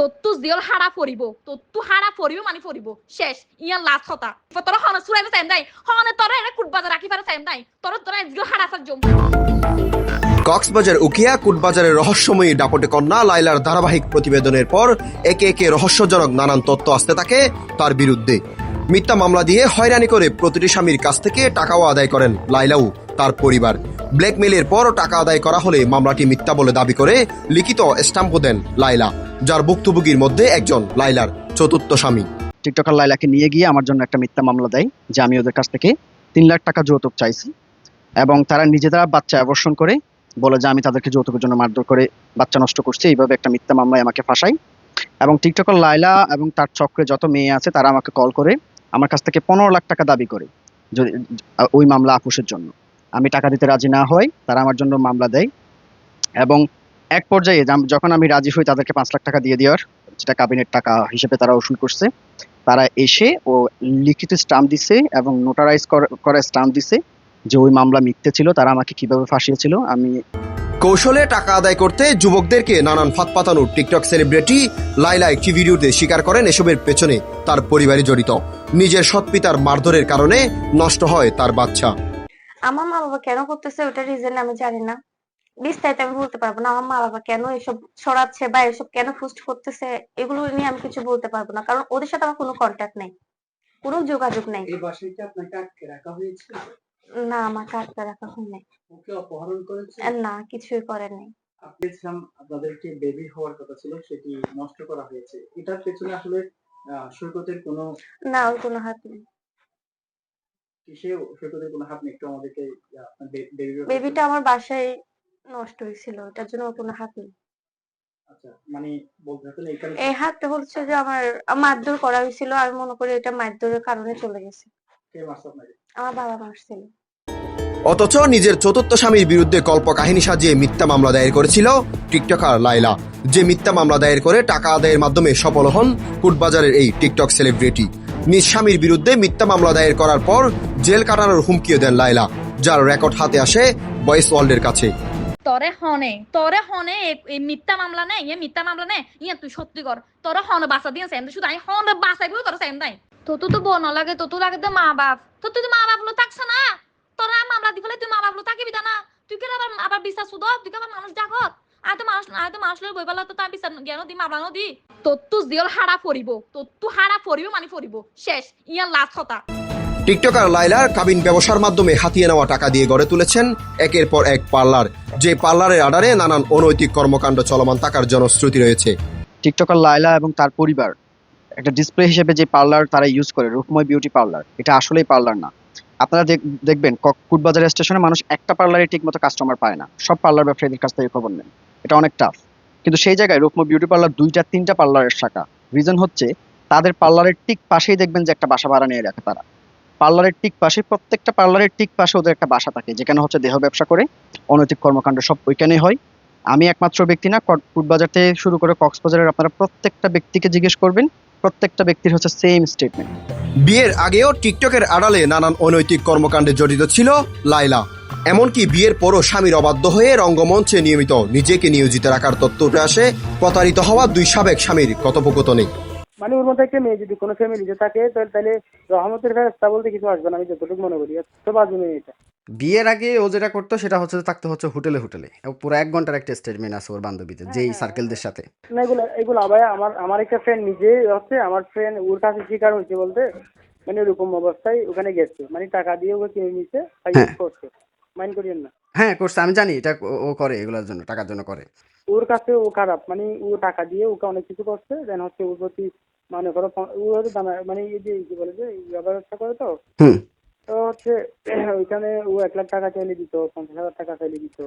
তত্তু দিয়ল হারা ফরিব তত্তু হারা ফরিব মানে ফরিব শেষ তোরা হন হনে তোরা এটা রাখি পারে তোরা তোরা দিয়ল হারা সার জম। কক্সবাজার উকিয়া কুটবাজারের রহস্যময়ী কন্যা লাইলার ধারাবাহিক প্রতিবেদনের পর একে একে রহস্যজনক নানান তথ্য আসতে থাকে তার বিরুদ্ধে। মিথ্যা মামলা দিয়ে হয়রানি করে প্রতিটি স্বামীর কাছ থেকে টাকাও আদায় করেন লাইলাও, তার পরিবার। ব্ল্যাকমেলের পর টাকা আদায় করা হলে মামলাটি মিথ্যা বলে দাবি করে লিখিত স্ট্যাম্পও দেন লাইলা। যার ভুক্তভোগীর মধ্যে একজন লাইলার চতুর্থ স্বামী। টিকটকার লাইলাকে নিয়ে গিয়ে আমার জন্য একটা মিথ্যা মামলা দেয় যে আমি ওদের কাছ থেকে তিন লাখ টাকা যৌতুক চাইছি এবং তারা নিজেরা বাচ্চা অ্যাবর্ষণ করে বলে যে আমি তাদেরকে যৌতুকের জন্য মারধর করে বাচ্চা নষ্ট করছি, এইভাবে একটা মিথ্যা মামলায় আমাকে ফাঁসাই এবং টিকটকার লাইলা এবং তার চক্রে যত মেয়ে আছে তারা আমাকে কল করে, আমার কাছ থেকে পনেরো লাখ টাকা দাবি করে যদি, ওই মামলা আপুসের জন্য। আমি টাকা দিতে রাজি না হই, তারা আমার জন্য মামলা দেয়। এবং এক পর্যায়ে যখন আমি রাজি হই তাদেরকে পাঁচ লাখ টাকা দিয়ে দেওয়ার যেটা কাবিনের টাকা হিসেবে তারা উসুল করছে তারা এসে ও লিখিত স্টাম্প দিছে এবং নোটারাইজ করা স্টাম্প দিছে যে ওই মামলা মিথ্যে ছিল তারা আমাকে কীভাবে ফাঁসিয়েছিল আমি কৌশলে টাকা আদায় করতে যুবকদেরকে নানান ফাঁদ পাতানোর টিকটক সেলিব্রিটি লাইলা একটি ভিডিওতে স্বীকার করেন এসবের পেছনে তার পরিবারই জড়িত। নিজের সৎ পিতার মারধরের কারণে নষ্ট হয় তার বাচ্চা। আমার মা বাবা কেন করতেছে ওটা রিজন আমি জানি না। বিস্তারিত আমি বলতে পারব না আমার মা বাবা কেন এসব ছড়াচ্ছে বা এসব কেন পোস্ট করতেছে এগুলো নিয়ে আমি কিছু বলতে পারব না। কারণ ওদের সাথে আমার কোনো কন্ট্যাক্ট নেই কোনো যোগাযোগ নেই। এই বাসায় কি আপনাকে আটকে রাখা হয়েছে না আমাকে আটকে রাখা হয় নাই ওকে অপহরণ করেছে না কিছুই করে নাই আপনি ছিলাম আপনাদের একটি বেবি হওয়ার কথা ছিল সেটি নষ্ট করা হয়েছে। এটার পেছনে আসলে সৈকতের কোনো না ওর কোনো হাত নেই। কিসে সৈকতের কোনো হাত নেই? একটু আমাদেরকে বেবিটা আমার বাসায় নষ্ট হয়েছিল এটার জন্য কোনো হাত নেই। আচ্ছা মানে এই হাতটা হচ্ছে যে আমার মারধর করা হয়েছিল আমি মনে করি এটা মারধরের কারণে চলে গেছে। আমার বাবা মারছিল। অথচ নিজের চতুর্থ স্বামীর বিরুদ্ধে কল্প কাহিনী সাজিয়ে মিথ্যা মামলা দায়ের করেছিল টিকটকার লাইলা যে মিথ্যা মামলা দায়ের করে টাকা আদায়ের মাধ্যমে সফল হন কুটবাজারের এই টিকটক সেলিব্রিটি। নিজ স্বামীর বিরুদ্ধে মিথ্যা মামলা দায়ের করার পর জেল কাটানোর হুমকিও দেন লাইলা যার রেকর্ড হাতে আসে বয়েস ওয়ার্ল্ডের কাছে। তরে হনে তরে হনে এই মিথ্যা মামলা নেই ইয়ে মিথ্যা মামলা নেই ইয়ে তুই সত্যি কর। তোরা হনে বাসা দিয়ে সেম শুধু আমি হনে বাসাইবো তোরা সেম নাই। তো তো তো বোন লাগে তো তো লাগে তো মা বাপ। তো তুই মা বাপ লো থাকছ না। তোরা মামলা দি তুই মা বাপ লো থাকিবি না। তুই কেন আবার আবার বিশ্বাস শুধু? তুই কেন মানুষ জাগত? আয় তো মানুষ, আয় তো মানুষ লই বইবেলা তো তার বিচার জ্ঞান দি মামলা নদি তত্তু দিয়ল হারা ফরিব তত্তু হারা ফরিব মানে ফরিব শেষ, ইয়ার লাস্ট হতা টিকটকার লাইলার কাবিন ব্যবসার মাধ্যমে হাতিয়ে নেওয়া টাকা দিয়ে গড়ে তুলেছেন একের পর এক পার্লার। যে পার্লারের আড়ারে নানান অনৈতিক কর্মকাণ্ড চলমান থাকার জনশ্রুতি রয়েছে। টিকটকার লায়লা এবং তার পরিবার একটা ডিসপ্লে হিসেবে যে পার্লার তারা ইউজ করে, রূপময় বিউটি পার্লার। এটা আসলেই পার্লার না। আপনারা দেখবেন কুটবাজার স্টেশনে মানুষ একটা পার্লারে ঠিক মতো কাস্টমার পায় না। সব পার্লার ব্যবসায়ীদের কাছ থেকে খবর নেন। এটা অনেক টাফ কিন্তু সেই জায়গায় রূপময় বিউটি পার্লার দুইটা, তিনটা পার্লারের শাখা। রিজন হচ্ছে, তাদের পার্লারের ঠিক পাশেই দেখবেন যে একটা বাসা ভাড়া নিয়ে রাখে তারা। পার্লারের ঠিক পাশে, প্রত্যেকটা পার্লারের ঠিক পাশে ওদের একটা বাসা থাকে, যেখানে হচ্ছে দেহ ব্যবসা করে, অনৈতিক কর্মকাণ্ড সব ওইখানেই হয়। আমি একমাত্র ব্যক্তি না কুটবাজার থেকে শুরু করে কক্সবাজারের আপনারা প্রত্যেকটা ব্যক্তিকে জিজ্ঞেস করবেন, প্রত্যেকটা ব্যক্তির হচ্ছে সেম স্টেটমেন্ট বিয়ের আগেও টিকটকের আড়ালে নানান অনৈতিক কর্মকাণ্ডে জড়িত ছিল লাইলা এমনকি বিয়ের পরও স্বামীর অবাধ্য হয়ে রঙ্গমঞ্চে নিয়মিত নিজেকে নিয়োজিত রাখার উঠে আসে প্রতারিত হওয়া দুই সাবেক স্বামীর কথোপকথনে। মানে ওর মধ্যে একটা মেয়ে যদি কোনো ফ্যামিলিতে থাকে তাহলে তাহলে রহমতের ফেরস্তা বলতে কিছু আসবে না আমি যতটুকু মনে করি। তো বাজু মেয়ে এটা। বিয়ের আগে ও যেটা করতো সেটা হচ্ছে থাকতে হচ্ছে হোটেলে হোটেলে। পুরো এক ঘণ্টার একটা স্টেটমেন্ট আছে ওর বান্ধবীদের যেই সার্কেলদের সাথে। না এগুলো এগুলো আবার আমার আমার একটা ফ্রেন্ড নিজে হচ্ছে আমার ফ্রেন্ড ওর কাছে শিকার হয়েছে বলতে মানে এরকম অবস্থায় ওখানে গেছে। মানে টাকা দিয়ে ওকে কিনে নিছে হ্যাঁ। করছে। মাইন্ড করিয়েন না। হ্যাঁ করছে আমি জানি এটা ও- ও করে এগুলোর জন্য টাকার জন্য করে। ওর কাছে ও খারাপ মানে ও টাকা দিয়ে ওকে অনেক কিছু করছে দেন হচ্ছে ওর প্রতি মনে করো দামে- মানে এই যে কি বলে যে ব্যবসা করে তো তো হচ্ছে ওইখানে ও এক লাখ টাকা চাইলে দিত পঞ্চাশ হাজার টাকা চাইলে দিত।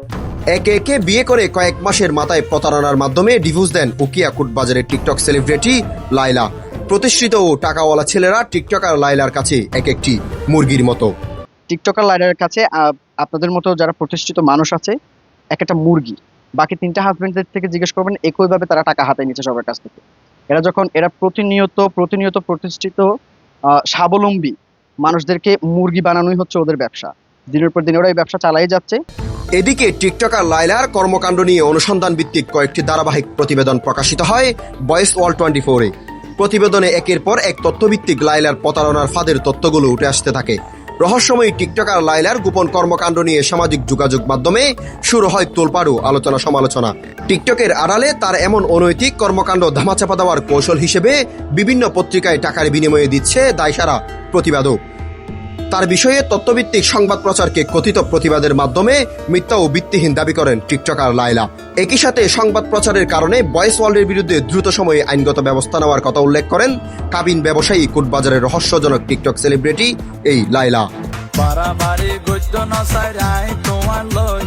একে একে বিয়ে করে কয়েক মাসের মাথায় প্রতারণার মাধ্যমে ডিভোর্স দেন উকিয়া টিকটক সেলিব্রিটি লাইলা প্রতিষ্ঠিত ও টাকাওয়ালা ছেলেরা টিকটকার লাইলার কাছে এক একটি মুরগির মতো। টিকটকার লাইডারের কাছে আহ, আপনাদের মতো যারা প্রতিষ্ঠিত মানুষ আছে এক একটা মুরগি। বাকি তিনটা হাজবেন্ডদের থেকে জিজ্ঞেস করবেন একইভাবে তারা টাকা হাতে নিচ্ছে সবার কাছ থেকে। এরা যখন, এরা প্রতিনিয়ত প্রতিনিয়ত প্রতিষ্ঠিত স্বাবলম্বী মানুষদেরকে মুরগি বানানোই হচ্ছে ওদের ব্যবসা। দিনের পর দিন ওরা এই ব্যবসা চালাই যাচ্ছে। এদিকে টিকটকার লাইলার কর্মকাণ্ড নিয়ে অনুসন্ধান ভিত্তিক কয়েকটি ধারাবাহিক প্রতিবেদন প্রকাশিত হয় বয়েস ওয়াল টোয়েন্টি ফোরে। প্রতিবেদনে একের পর এক তথ্যভিত্তিক লাইলার প্রতারণার ফাঁদের তথ্যগুলো উঠে আসতে থাকে। রহস্যময়ী টিকটকার লাইলার গোপন কর্মকাণ্ড নিয়ে সামাজিক যোগাযোগ মাধ্যমে শুরু হয় তোলপাড়ু আলোচনা সমালোচনা। টিকটকের আড়ালে তার এমন অনৈতিক কর্মকাণ্ড ধামাচাপা দেওয়ার কৌশল হিসেবে বিভিন্ন পত্রিকায় টাকার বিনিময়ে দিচ্ছে দায়সারা প্রতিবাদও। তার বিষয়ে তত্ত্বভিত্তিক সংবাদ প্রচারকে কথিত প্রতিবাদের মাধ্যমে মিথ্যা ও ভিত্তিহীন দাবি করেন টিকটকার লাইলা একই সাথে সংবাদ প্রচারের কারণে বয়েস ওয়ার্ল্ডের বিরুদ্ধে দ্রুত সময়ে আইনগত ব্যবস্থা নেওয়ার কথা উল্লেখ করেন কাবিন ব্যবসায়ী কুটবাজারের রহস্যজনক টিকটক সেলিব্রিটি এই লাইলা বাড়াবাড়ি গদ্য নচাই তোমার লই।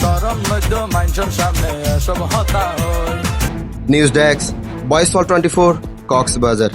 সরম মধ্য মানুষের সামনে এসব হতা নিউজ ডেস্ক বয়েস ওয়াল টোয়েন্টি ফোর কক্সবাজার।